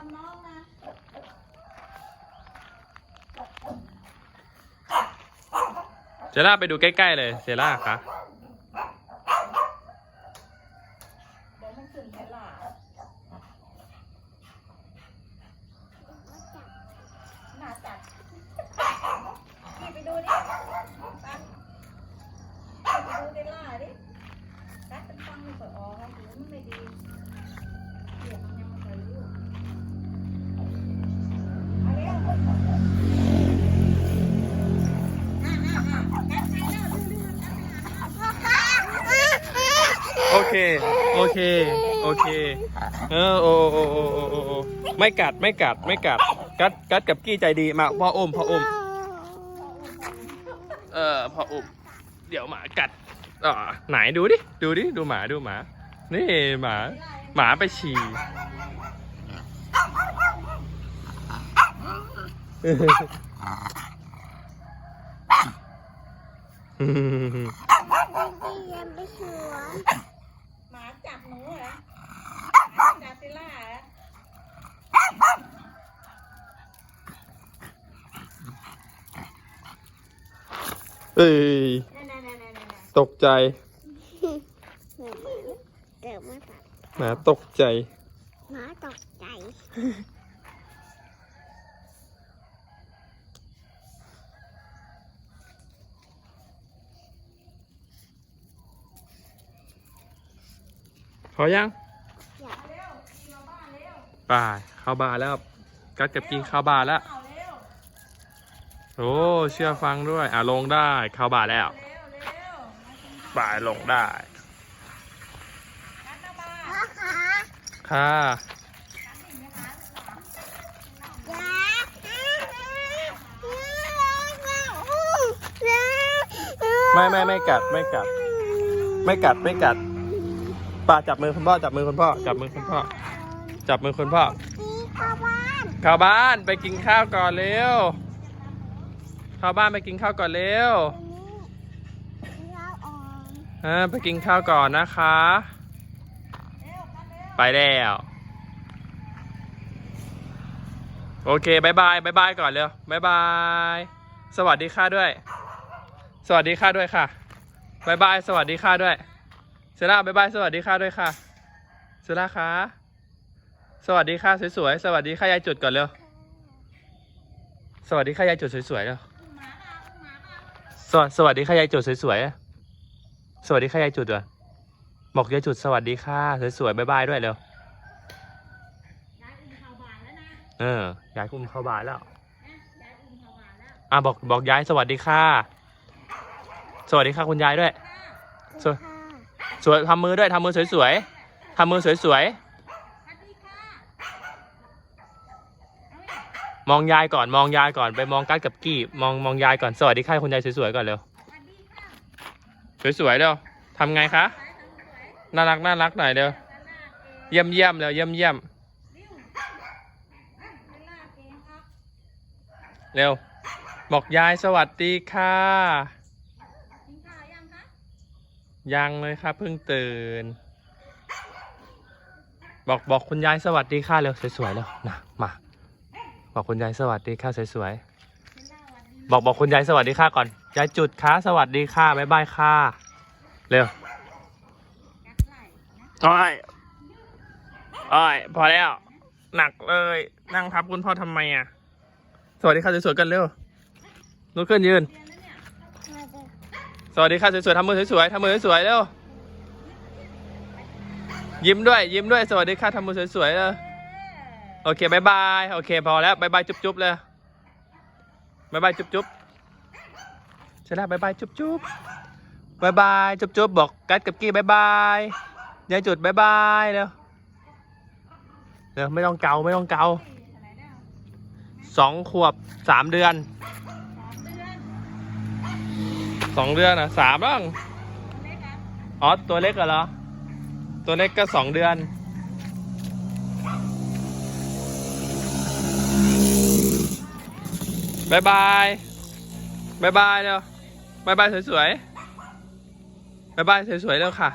วังน้องนะเซล่าไปดูใกล้ๆเลยเซล่าคะเดี๋ยวมันขึ้นฉลาดน่าจัด เค โอเค โอเค เออโอโอโอโอโอโอไม่กัด ไม่กัด ไม่กัด กัด กัดกับกี้ใจดี มาพ่ออมพ่ออม เออพ่ออม เดี๋ยวหมากัดอ่าไหนดูดิ ดูดิ ดูหมา ดูหมา นี่หมา หมาไปฉี่หมาจับหนูเหรอหมาจับซิล่าเหรอ เอ้ยนั่นนั่นนั่นนั่นนั่นตกใจเกิดมาตัดหมาตกใจหมาตกใจ พอยังเร็วขี่มาบ้านเร็วไป่าเข้าบาร์แล้วกัดกับกินเข้าบาร์แล้วเอาเร็ว โอ้เชื่อฟังด้วย อะลงได้เข้าบาแล้วเร็วเร็วมากินข้าวบ่ายลงได้ค่ะไม่ไม่ไม่กัดไม่กัด ไม่กัดไม่กัดป่าจับมือคุณพ่อจับมือคุณพ่อจับมือคุณพ่อจับมือคุณพ่อข้าวบ้านข้าวบ้านไปกินข้าวก่อนเร็ว เข้าบ้านไปกินข้าวก่อนเร็วตรงนี้เราอ่อนอ่าไปกินข้าวก่อนนะคะเร็วกันเร็วไปแล้ว โอเคบายบายบายบายก่อนเร็วบายบาย สวัสดีค่ะด้วย สวัสดีค่ะด้วยค่ะบายบาย สวัสดีค่ะด้วย เซล่าบายบาย สวัสดีค่ะด้วยค่ะ เซล่าคะ สวัสดีค่ะสวยๆ สวัสดีค่ะยายจุดก่อนเร็ว สวัสดีค่ะยายจุดสวยๆเร็ว สวัสสวัสดีค่ะยายจุดสวยๆ สวัสดีค่ะยายจุดเหรอบอกยายจุดสวัสดีค่ะสวยๆบายบายด้วยเร็วยายอุ้มเข้าบ้านแล้วนะเออยายคุมเข้าบ้านแล้วนะยายอุ้มเข้าบ้านแล้วอะบอกบอกยายสวัสดีค่ะ สวัสดีค่ะคุณยายด้วยสวยค่ะสวยทำมือด้วยทำมือสวยๆทำมือสวยสวัสดีค่ะเอาอีก ๆ มองยายก่อนมองยายก่อนไปมองกัดกับกี้ มองมองยายก่อนสวัสดีค่ะคุณยายสวยๆก่อนเร็วสวัสดีค่ะสวยๆเร็วทำไงคะน่ารักน่ารักหน่อยเร็วเวเยี่ยมเยี่ยมเร็วเยี่ยมเยี่ยมเร็วบอกยายสวัสดีค่ะยังเลยครับเพิ่งตื่น บอกบอกคุณยายสวัสดีค่ะเร็วสวยๆเร็วนะมา บอกคุณยายสวัสดีค่ะสวยๆบอกบอกคุณยายสวัสดีค่ะก่อนยายจุดค่ะสวัสดีค่ะบ๊ายบายค่ะเร็วนะอ้อยอ้อยพอแล้ว หนักเลย นั่งทับคุณพ่อทำไมอะ สวัสดีค่ะสวยๆกันเร็วลุกขึ้นยืน สวัสดีค่ะสวยๆทำมือสวยๆทำมือสวยๆเร็วยิ้มด้วย ยิ้มด้วย สวัสดีค่ะทำมือสวยๆเลย โอเคบายบาย โอเคพอแล้วบายบายจุ๊บๆเลยบายบายจุ๊บๆใช่แล้วบายบายจุ๊บๆบายบายจุ๊บๆบอกกัดกับกี้บายบายยายจุดบายบายเร็วเร็วไม่ต้องเกาไม่ต้องเกาสี่าสองขวบสามเดือนสองเดือนอะสามบ้างอ๋อตัวเล็กเหรอตัวเล็กก็สองเดือน บายบายบายบายเร็วบายบายสวยๆบายบายสวยๆเร็วค่ะ